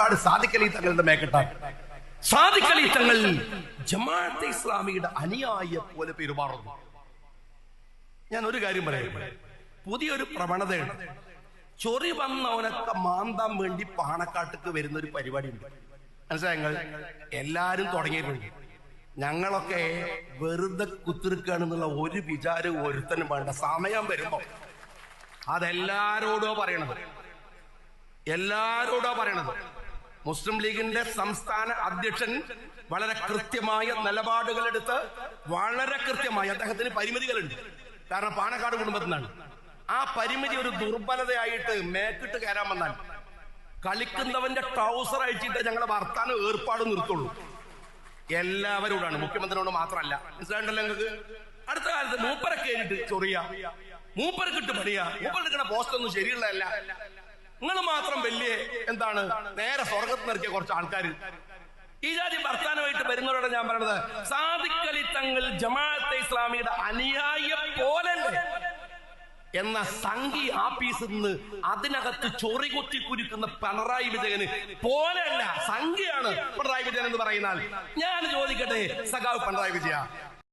പാണക്കാട് സാദിഖലി തങ്ങളുടെ മേക്കട്ട സാദിഖലി തങ്ങൾ ജമാഅത്തെ ഇസ്ലാമിയുടെ അനുയായിയെ പോലെ പെരുമാറുന്നു. ഞാൻ ഒരു കാര്യം പറയാം. പുതിയൊരു പ്രവണതയുണ്ട്. ചൊറി വന്നവനൊക്കെ മാന്താൻ വേണ്ടി പാണക്കാട്ടേക്ക് വരുന്ന ഒരു പരിപാടി ഉണ്ട് മനസ്സിലായങ്ങൾ എല്ലാരും തുടങ്ങിയിട്ടുണ്ട്. ഞങ്ങളൊക്കെ വെറുതെ കുത്തിരിക്കുകയാണെന്നുള്ള ഒരു വിചാരം ഒരുത്തനും വേണ്ട. സമയം വരുമ്പോ അതെല്ലാരോടോ പറയണത്. എല്ലാരോടോ പറയണത്. മുസ്ലിം ലീഗിന്റെ സംസ്ഥാന അധ്യക്ഷൻ വളരെ കൃത്യമായ നിലപാടുകൾ എടുത്ത് വളരെ കൃത്യമായി അദ്ദേഹത്തിന് പരിമിതികളുണ്ട്. കാരണം പാണക്കാട് കുടുംബത്തിൽ നിന്നാണ് ആ പരിമിതി ഒരു ദുർബലതയായിട്ട് മേക്കിട്ട് കയറാൻ വന്നാൽ കളിക്കുന്നവന്റെ ട്രൗസർ അഴിച്ചിട്ട് ഞങ്ങളെ വർത്താനം ഏർപ്പാട് നിർത്തുള്ളൂ. എല്ലാവരോടാണ് മുഖ്യമന്ത്രിയോട് മാത്രമല്ല. മനസ്സിലായിട്ടല്ലോ നിങ്ങൾക്ക്? അടുത്ത കാലത്ത് മൂപ്പരെ കയറിയിട്ട് ചൊറിയ. മൂപ്പരക്കിട്ട് പണിയ. മൂപ്പരെടുക്കുന്ന പോസ്റ്റൊന്നും ശരിയുള്ളതല്ല. നിങ്ങൾ മാത്രം വലിയ എന്താണ് നേരെ സ്വർഗത്ത് നിറക്കിയ കുറച്ച് ആൾക്കാർ ഈ ജാതി ഭർത്താനമായിട്ട് വരുന്നവരോട് ഞാൻ പറയണത്. സാദിക്കലി തങ്ങൾ ജമാഅത്തെ ഇസ്ലാമിയുടെ അനുയായിയെ പോലെ എന്ന സംഘി ആപ്പീസിൽ നിന്ന് അതിനകത്ത് ചൊറി കൊത്തി കുരുക്കുന്ന പിണറായി വിജയന് പോലെയല്ല സംഖ്യയാണ് പിണറായി വിജയൻ എന്ന് പറയുന്നാൽ ഞാൻ ചോദിക്കട്ടെ സഖാവ് പിണറായി വിജയ